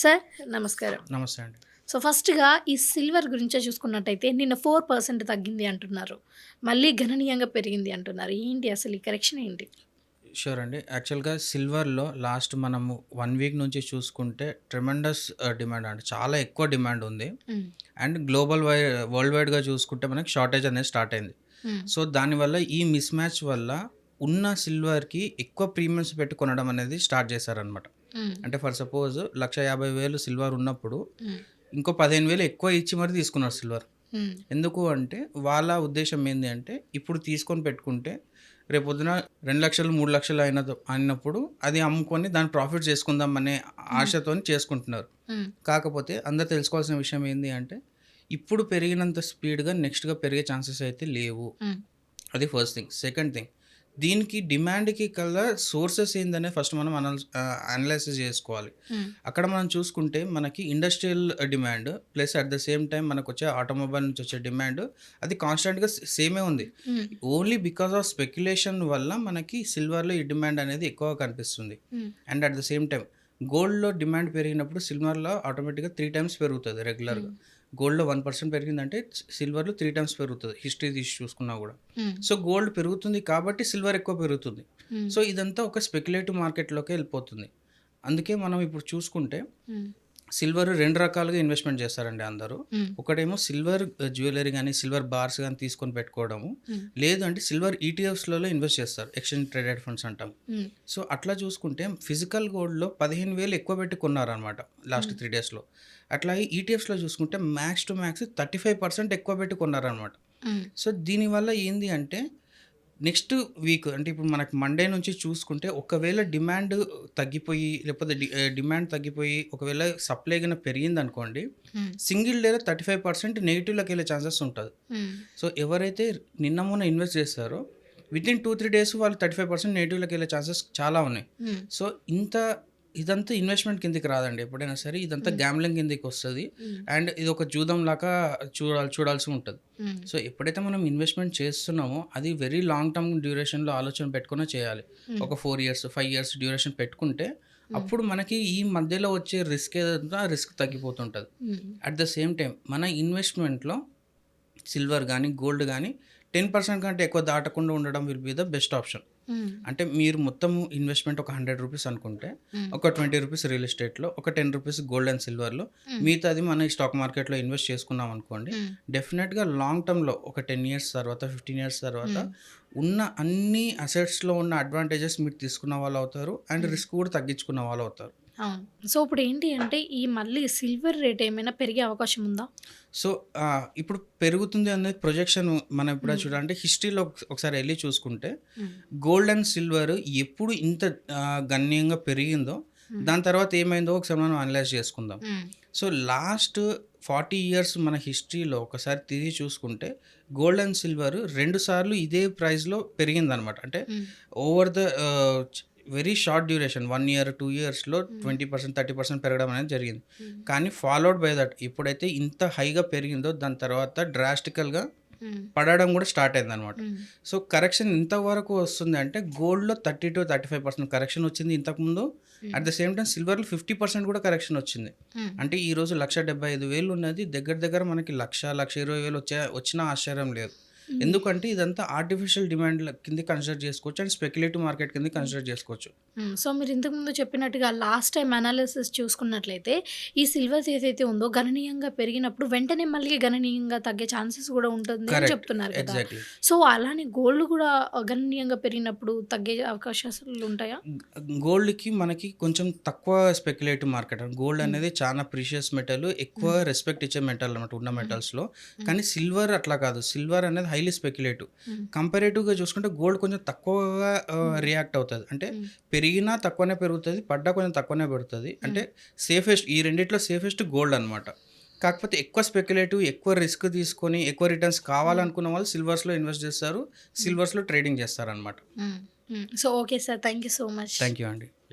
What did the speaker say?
Sir నమస్కారం. నమస్తే అండి. సో ఫస్ట్గా ఈ సిల్వర్ గురించే చూసుకున్నట్టయితే నిన్న ఫోర్ పర్సెంట్ తగ్గింది అంటున్నారు. మళ్ళీ గణనీయంగా పెరిగింది అంటున్నారు. ఏంటి అసలు ఈ కరెక్షన్ ఏంటి? షూర్ అండి. యాక్చువల్గా సిల్వర్లో లాస్ట్ మనము వన్ వీక్ నుంచి చూసుకుంటే ట్రెమెండస్ డిమాండ్ అండి. చాలా ఎక్కువ డిమాండ్ ఉంది. అండ్ గ్లోబల్ వై వరల్డ్ వైడ్గా చూసుకుంటే మనకి షార్టేజ్ అనేది స్టార్ట్ అయింది. సో దానివల్ల ఈ మిస్ మ్యాచ్ వల్ల ఉన్న సిల్వర్కి ఎక్కువ ప్రీమియమ్స్ పెట్టి కొనడం అనేది స్టార్ట్ చేశారనమాట. అంటే ఫర్ సపోజ్ లక్ష యాభై వేలు సిల్వర్ ఉన్నప్పుడు. ఇంకో పదిహేను వేలు ఎక్కువ ఇచ్చి మరి తీసుకున్నారు సిల్వర్. ఎందుకు అంటే వాళ్ళ ఉద్దేశం ఏంటి అంటే ఇప్పుడు తీసుకొని పెట్టుకుంటే రేపొద్దున రెండు లక్షలు మూడు లక్షలు అయిన అయినప్పుడు అది అమ్ముకొని దాని ప్రాఫిట్ చేసుకుందాం అనే ఆశతో చేసుకుంటున్నారు. కాకపోతే అందరు తెలుసుకోవాల్సిన విషయం ఏంటి అంటే ఇప్పుడు పెరిగినంత స్పీడ్గా నెక్స్ట్గా పెరిగే ఛాన్సెస్ అయితే లేవు. అది ఫస్ట్ థింగ్ సెకండ్ థింగ్ దీనికి డిమాండ్కి కల్లా సోర్సెస్ ఏందనే ఫస్ట్ మనం అనల్ అనలైసిస్ చేసుకోవాలి. అక్కడ మనం చూసుకుంటే మనకి industrial demand plus at the same time మనకు వచ్చే ఆటోమొబైల్ నుంచి వచ్చే డిమాండ్ అది కాన్స్టెంట్గా సేమే ఉంది. ఓన్లీ బికాస్ ఆఫ్ స్పెక్యులేషన్ వల్ల మనకి సిల్వర్లో ఈ డిమాండ్ అనేది ఎక్కువ కనిపిస్తుంది. And at the same time గోల్డ్లో డిమాండ్ పెరిగినప్పుడు సిల్వర్లో ఆటోమేటిక్గా త్రీ టైమ్స్ పెరుగుతుంది రెగ్యులర్గా గోల్డ్లో వన్ పర్సెంట్ పెరిగిందంటే సిల్వర్లో త్రీ టైమ్స్ పెరుగుతుంది హిస్టరీ తీసి చూసుకున్నా కూడా. సో గోల్డ్ పెరుగుతుంది కాబట్టి సిల్వర్ ఎక్కువ పెరుగుతుంది. సో ఇదంతా ఒక స్పెక్యులేటివ్ మార్కెట్లోకి వెళ్ళిపోతుంది అందుకే మనం ఇప్పుడు చూసుకుంటే. సిల్వర్ రెండు రకాలుగా ఇన్వెస్ట్మెంట్ చేస్తారండి అందరూ. ఒకటేమో సిల్వర్ జ్యువెలరీ కానీ సిల్వర్ బార్స్ కానీ తీసుకొని పెట్టుకోవడము. లేదు అంటే సిల్వర్ ఈటీఎఫ్స్లలో ఇన్వెస్ట్ చేస్తారు ఎక్స్చేంజ్ ట్రేడెడ్ ఫండ్స్ అంటాం. సో అట్లా చూసుకుంటే ఫిజికల్ గోల్డ్లో పదిహేను వేలు ఎక్కువ పెట్టి కొన్నారనమాట లాస్ట్ త్రీ డేస్లో అట్లాగే ఈటీఎఫ్స్లో చూసుకుంటే max to max thirty five percent ఎక్కువ పెట్టి కొన్నారనమాట. సో దీనివల్ల ఏంది అంటే నెక్స్ట్ వీక్ అంటే ఇప్పుడు మనకి మండే నుంచి చూసుకుంటే ఒకవేళ డిమాండ్ తగ్గిపోయి లేకపోతే డిమాండ్ తగ్గిపోయి ఒకవేళ సప్లై కన్నా పెరిగింది అనుకోండి. సింగిల్ డేలో థర్టీ ఫైవ్ పర్సెంట్ నెగిటివ్లోకి వెళ్ళే ఛాన్సెస్ ఉంటుంది. సో ఎవరైతే నిన్న మొన్న ఇన్వెస్ట్ చేస్తారో within two three days వాళ్ళు థర్టీ ఫైవ్ పర్సెంట్ నెగిటివ్లోకి వెళ్ళే ఛాన్సెస్ చాలా ఉన్నాయి. సో ఇంత ఇదంతా ఇన్వెస్ట్మెంట్ కిందకి రాదండి ఎప్పుడైనా సరే ఇదంతా గ్యాంబ్లింగ్ కిందకి వస్తుంది. అండ్ ఇది ఒక జూదం లాగా చూడాలి చూడాల్సి ఉంటుంది. సో ఎప్పుడైతే మనం ఇన్వెస్ట్మెంట్ చేస్తున్నామో అది వెరీ లాంగ్ టర్మ్ డ్యూరేషన్లో ఆలోచన పెట్టుకునే చేయాలి. ఒక four years five years duration పెట్టుకుంటే అప్పుడు మనకి ఈ మధ్యలో వచ్చే రిస్క్ ఏదంతా రిస్క్ తగ్గిపోతుంటుంది. అట్ ద సేమ్ టైం మన ఇన్వెస్ట్మెంట్లో సిల్వర్ కానీ గోల్డ్ కానీ టెన్ పర్సెంట్ కంటే ఎక్కువ దాటకుండా ఉండడం will be the best option. అంటే మీరు మొత్తం ఇన్వెస్ట్మెంట్ ఒక హండ్రెడ్ రూపీస్ అనుకుంటే మ్మ్. ఒక ట్వంటీ రూపీస్ రియల్ ఎస్టేట్లో ఒక టెన్ రూపీస్ గోల్డ్ అండ్ సిల్వర్లో Hmm. మిగతాది మన స్టాక్ మార్కెట్లో ఇన్వెస్ట్ చేసుకున్నాం అనుకోండి. డెఫినెట్గా లాంగ్ టర్మ్లో ఒక టెన్ ఇయర్స్ తర్వాత ఫిఫ్టీన్ ఇయర్స్ తర్వాత మ్మ్. ఉన్న అన్ని అసెట్స్లో ఉన్న అడ్వాంటేజెస్ మీరు తీసుకున్న వాళ్ళు అవుతారు అండ్ రిస్క్ కూడా తగ్గించుకున్న వాళ్ళు అవుతారు అవును సో ఇప్పుడు ఏంటి అంటే ఈ మళ్ళీ సిల్వర్ రేట్ ఏమైనా పెరిగే అవకాశం ఉందా సో ఇప్పుడు పెరుగుతుంది అనేది ప్రొజెక్షన్ మనం ఇప్పుడు చూడాలంటే హిస్టరీలో ఒకసారి వెళ్ళి చూసుకుంటే. గోల్డ్ అండ్ సిల్వర్ ఎప్పుడు ఇంత గణనీయంగా పెరిగిందో దాని తర్వాత ఏమైందో ఒకసారి మనం అనలైజ్ చేసుకుందాం. సో లాస్ట్ ఫార్టీ ఇయర్స్ మన హిస్టరీలో ఒకసారి తిరిగి చూసుకుంటే గోల్డ్ అండ్ సిల్వర్ రెండు సార్లు ఇదే ప్రైస్లో పెరిగిందనమాట అంటే. Over the very short duration one year two ఇయర్స్లో ట్వంటీ పర్సెంట్ థర్టీ పర్సెంట్ పెరగడం అనేది జరిగింది. కానీ ఫాలోడ్ బై దట్ ఎప్పుడైతే ఇంత హైగా పెరిగిందో దాని తర్వాత డ్రాస్టికల్గా. పడడం కూడా స్టార్ట్ అయింది అనమాట. సో కరెక్షన్ ఇంతవరకు వస్తుంది అంటే గోల్డ్లో thirty to thirty five percent correction వచ్చింది ఇంతకుముందు అట్ ద సేమ్ టైం సిల్వర్లో ఫిఫ్టీ పర్సెంట్ కూడా కరెక్షన్ వచ్చింది. అంటే ఈ రోజు లక్ష డెబ్బై ఐదు వేలు ఉన్నది దగ్గర దగ్గర మనకి లక్ష లక్ష ఇరవై వేలు వచ్చే వచ్చినా ఆశ్చర్యం లేదు ఎందుకంటే ఇదంతా ఆర్టిఫిషియల్ డిమాండ్ కింద కన్సిడర్ చేసుకోవచ్చు అండ్ స్పెక్యులేటివ్ మార్కెట్ కింద కన్సిడర్ చేసుకోవచ్చు. సో మీరు ఇంతకుముందు చెప్పినట్టుగా లాస్ట్ టైం అనాలిసిస్ చూసుకున్నట్లయితే ఈ సిల్వర్ ఏదైతే ఉందో గణనీయంగా పెరిగినప్పుడు వెంటనే మళ్ళీ గణనీయంగా తగ్గే ఛాన్సెస్ కూడా ఉంటుంది అని. చెప్తున్నారు కదా. సో అలానే గోల్డ్ కూడా గణనీయంగా పెరిగినప్పుడు తగ్గే అవకాశాలు ఉంటాయా? గోల్డ్కి మనకి కొంచెం తక్కువ స్పెక్యులేటివ్ మార్కెట్ గోల్డ్ అనేది చాలా ప్రీషియస్ మెటల్ ఎక్కువ రెస్పెక్ట్ ఇచ్చే మెటల్ అనమాట ఉన్న మెటల్స్లో కానీ సిల్వర్ అట్లా కాదు. సిల్వర్ అనేది హైలీ స్పెక్యులేటివ్. కంపారేటివ్గా చూసుకుంటే గోల్డ్ కొంచెం తక్కువగా రియాక్ట్ అవుతుంది. అంటే మ్మ్. పెరిగినా తక్కువనే పెరుగుతుంది పడ్డా కొంచెం తక్కువనే పెడుతుంది అంటే సేఫెస్ట్ ఈ రెండిట్లో సేఫెస్ట్ గోల్డ్ అనమాట కాకపోతే ఎక్కువ స్పెక్యులేటివ్ ఎక్కువ రిస్క్ తీసుకొని ఎక్కువ రిటర్న్స్ కావాలనుకున్న వాళ్ళు సిల్వర్స్లో ఇన్వెస్ట్ చేస్తారు సిల్వర్స్లో ట్రేడింగ్ చేస్తారు అనమాట. So okay sir thank you so much thank you అండి